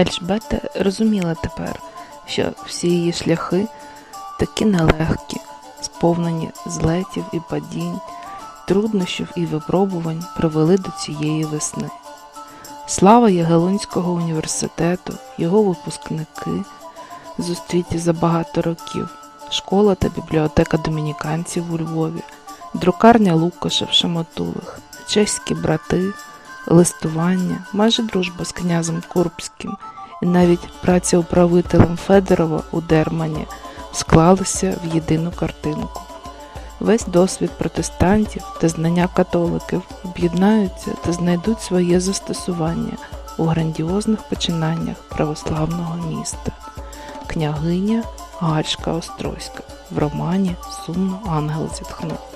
Ельжбета розуміла тепер, що всі її шляхи такі нелегкі, сповнені злетів і падінь, труднощів і випробувань привели до цієї весни. Слава Ягелонського університету, його випускники, зустріті за багато років, школа та бібліотека домініканців у Львові, друкарня Лукаша в Шамотулах, чеські брати, листування, майже дружба з князем Курбським і навіть праця управителем Федорова у Дермані склалися в єдину картинку. Весь досвід протестантів та знання католиків об'єднаються та знайдуть своє застосування у грандіозних починаннях православного міста. Княгиня Гальшка Острозька в романі Сумно ангел зітхнув.